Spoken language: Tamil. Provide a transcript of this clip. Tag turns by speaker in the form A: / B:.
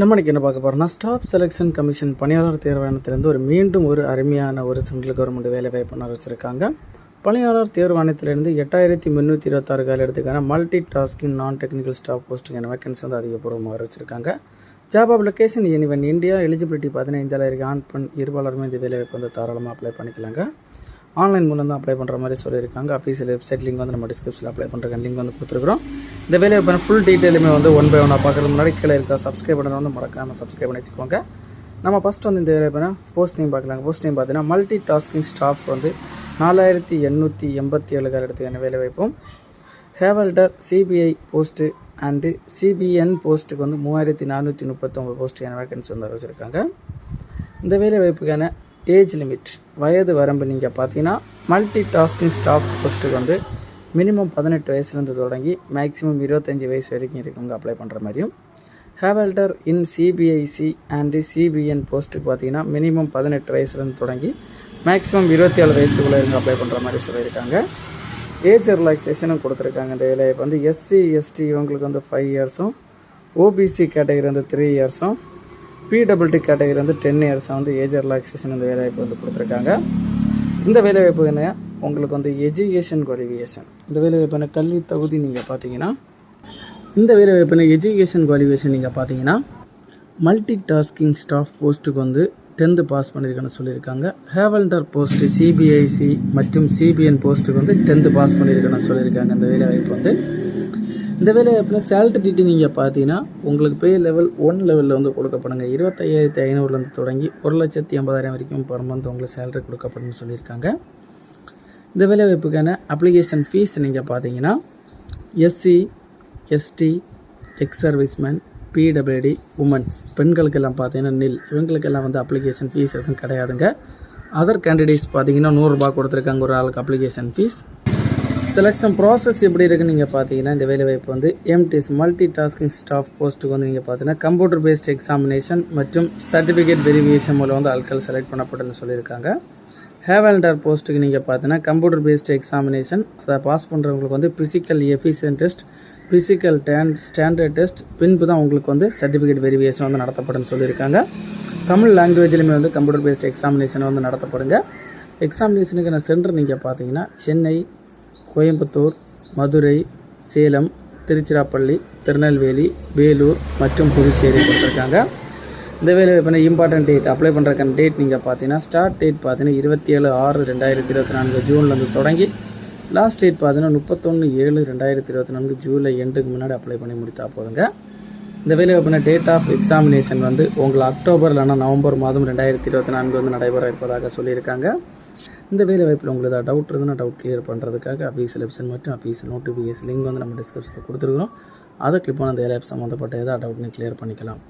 A: நம்ம இன்னைக்கு என்ன பார்க்க போகிறோம்னா ஸ்டாஃப் செலெக்ஷன் கமிஷன் பணியாளர் தேர்வாணத்திலேருந்து ஒரு மீண்டும் ஒரு அருமையான ஒரு சென்ட்ரல் கவர்மெண்ட் வேலை வாய்ப்பு வச்சுருக்காங்க. பணியாளர் தேர்வாணையத்திலிருந்து எட்டாயிரத்தி முந்நூற்றி இருபத்தாறு காலத்துக்கான multi tasking non technical staff போஸ்ட்டுக்கான vacancy வந்து அதிகபூர்வமாக வச்சுருக்காங்க. Job application anyone India eligibility பதினைந்தாயிரம் ஆண் பெண் இருபாலருமே இந்த வேலை வாய்ப்பு வந்து தாராளமாக அப்ளை பண்ணிக்கலாங்க. ஆன்லைன் மூலம் தான் அப்ளை பண்ணுற மாதிரி சொல்லியிருக்காங்க. அஃபீஷியல் வெப்சைட் லிங்க் வந்து நம்ம டிஸ்கிரிப்ஷனில் அப்ளை பண்ணுறேன் லிங்க் வந்து கொடுத்துருக்குறோம். இந்த வேலையை பண்ண ஃபுல் டீட்டெயிலுமே வந்து ஒன் பை ஒன்னாக பார்க்குறது முன்னாடி கீழே இருக்க சப்ஸ்கிரைப் பண்ணதை வந்து மறக்காமல் சப்ஸ்கிரைப் பண்ணி வச்சுக்கோங்க. நம்ம ஃபஸ்ட் வந்து இந்த வேலையை பண்ண போஸ்ட் நேம் பார்க்கலாங்க. போஸ்ட் நேம் பார்த்தீங்கன்னா மல்டி டாஸ்கிங் ஸ்டாஃப் வந்து நாலாயிரத்தி எண்ணூற்றி எண்பத்தி ஏழு கால இடத்துக்கான வேலை வாய்ப்பும் havildar CBI post and CBN போஸ்ட்டுக்கு வந்து மூவாயிரத்தி நானூற்றி முப்பத்தொம்பது போஸ்ட்டுக்கான வேகன்சி வந்து வச்சுருக்காங்க. இந்த வேலை வாய்ப்புக்கான ஏஜ் லிமிட் வயது வரம்பு நீங்கள் பார்த்தீங்கன்னா மல்டி டாஸ்கிங் ஸ்டாஃப் போஸ்ட்டுக்கு வந்து மினிமம் பதினெட்டு வயசுலேருந்து தொடங்கி மேக்ஸிமம் இருபத்தஞ்சி வயசு வரைக்கும் இருக்கவங்க அப்ளை பண்ணுற மாதிரியும். Havaldar in CBIC and CBN போஸ்ட்டுக்கு பார்த்தீங்கன்னா மினிமம் பதினெட்டு வயசுலேருந்து தொடங்கி மேக்ஸிமம் இருபத்தி ஏழு வயசுக்குள்ளே இருந்து அப்ளை பண்ணுற மாதிரி சொல்லியிருக்காங்க. ஏஜ் ரிலாக்ஸேஷனும் கொடுத்துருக்காங்க இந்த வேலையை. வந்து எஸ்சி எஸ்டி இவங்களுக்கு வந்து ஃபைவ் இயர்ஸும் ஓபிசி கேட்டகரி வந்து த்ரீ இயர்ஸும் பிடபிள்டி கேட்டகரி வந்து டென் இயர்ஸாக வந்து ஏஜ் ரிலாக்ஸேஷன் இந்த வேலைவாய்ப்பு வந்து கொடுத்துருக்காங்க. இந்த வேலைவாய்ப்பு என்ன? உங்களுக்கு வந்து எஜுகேஷன் குவாலிஃபிகேஷன் இந்த வேலைவாய்ப்பான கல்வி தகுதி நீங்கள் பார்த்தீங்கன்னா இந்த வேலைவாய்ப்பான எஜுகேஷன் குவாலிஃபிகேஷன் நீங்கள் பார்த்தீங்கன்னா மல்டி டாஸ்கிங் ஸ்டாஃப் போஸ்ட்டுக்கு வந்து டென்த்து பாஸ் பண்ணியிருக்கேன்னு சொல்லியிருக்காங்க. ஹேவல்டர் போஸ்ட்டு சிபிஐசி மற்றும் சிபிஎன் போஸ்ட்டுக்கு வந்து டென்த்து பாஸ் பண்ணியிருக்கேன்னு சொல்லியிருக்காங்க. இந்த வேலைவாய்ப்பு வந்து இந்த வேலைவாய்ப்பில் சேலரி டீட்டெயில் நீங்கள் பார்த்தீங்கன்னா உங்களுக்கு பே லெவல் ஒன் லெவலில் வந்து கொடுக்கப்படுங்க. இருபத்தையாயிரத்தி ஐநூறுலேருந்து தொடங்கி ஒரு லட்சத்தி ஐம்பதாயிரம் வரைக்கும் பர் மந்த் உங்களுக்கு சேலரி கொடுக்கப்படும்னு சொல்லியிருக்காங்க. இந்த வேலைவாய்ப்புக்கான அப்ளிகேஷன் ஃபீஸ் நீங்கள் பார்த்தீங்கன்னா SC ST ex serviceman PWD womens பெண்களுக்கெல்லாம் பார்த்தீங்கன்னா நில் இவங்களுக்கெல்லாம் வந்து அப்ளிகேஷன் ஃபீஸ் எதுவும் கிடையாதுங்க. அதர் கேண்டிடேட்ஸ் பார்த்தீங்கன்னா நூறுரூபா கொடுத்துருக்காங்க ஒரு ஆளுக்கு அப்ளிகேஷன் ஃபீஸ் செலெக்ஷன் ப்ராசஸ் எப்படி இருக்குன்னு நீங்கள் பார்த்தீங்கன்னா இந்த வேலைவாய்ப்பு வந்து எம்டிஎஸ் மல்டி டாஸ்கிங் ஸ்டாஃப் போஸ்ட்டுக்கு வந்து நீங்கள் பார்த்தீங்கன்னா கம்ப்யூட்டர் பேஸ்ட் எக்ஸாமினேஷன் மற்றும் சர்டிஃபிகேட் வெரிஃபிகேஷன் மூலம் வந்து ஆட்கள் செலக்ட் பண்ணப்படுன்னு சொல்லியிருக்காங்க. ஹேவல்டர் போஸ்ட்டுக்கு நீங்கள் பார்த்தீங்கன்னா கம்ப்யூட்டர் பேஸ்ட் எக்ஸாமினேஷன் அதை பாஸ் பண்ணுறவங்களுக்கு வந்து ஃபிசிக்கல் எஃபிஷியன் டெஸ்ட் ஃபிசிக்கல் டேன் ஸ்டாண்டர்ட் டெஸ்ட் பின்பு தான் உங்களுக்கு வந்து சர்டிஃபிகேட் வெரிஃபிகேஷன் வந்து நடத்தப்படும்னு சொல்லியிருக்காங்க. தமிழ் லாங்குவேஜ்லையுமே வந்து கம்ப்யூட்டர் பேஸ்ட் எக்ஸாமினேஷன் வந்து நடத்தப்படுங்க. எக்ஸாமினேஷனுக்கான சென்டர் நீங்கள் பார்த்தீங்கன்னா சென்னை கோயம்புத்தூர் மதுரை சேலம் திருச்சிராப்பள்ளி திருநெல்வேலி வேலூர் மற்றும் புதுச்சேரி கொடுத்துருக்காங்க. இந்த வேலை பண்ண இம்பார்ட்டன்ட் டேட் அப்ளை பண்ணுறக்கான டேட் நீங்கள் பார்த்தீங்கன்னா ஸ்டார்ட் டேட் பார்த்தீங்கன்னா இருபத்தி ஏழு ஆறு ரெண்டாயிரத்தி இருபத்தி நான்கு ஜூன்லேருந்து தொடங்கி லாஸ்ட் டேட் பார்த்தீங்கன்னா முப்பத்தொன்று ஏழு ரெண்டாயிரத்தி இருபத்தி நான்கு ஜூலை எண்டுக்கு முன்னாடி அப்ளை பண்ணி முடித்தா போதுங்க. இந்த வேலை அப்படின்னா டேட் ஆஃப் எக்ஸாமினேஷன் வந்து உங்களை அக்டோபர் இல்லைனா நவம்பர் மாதம் ரெண்டாயிரத்தி இருபத்தி நான்கு வந்து நடைபெற இருப்பதாக சொல்லியிருக்காங்க. இந்த வேலை வாய்ப்பில் உங்களுக்கு டவுட் இருக்குதுன்னா டவுட் கிளியர் பண்ணுறதுக்காக அஃபீஷியல் வெப்சைட் மற்றும் அஃபீஷியல் நோட்டிஃபிகேஷன் லிங்க் வந்து நம்ம டிஸ்கிரிப்ஷனில் கொடுத்துருக்குறோம். அதை கிளிக் பண்ண அந்த வேலை சம்மந்தப்பட்ட ஏதாவது டவுட்னு கிளியர் பண்ணிக்கலாம்.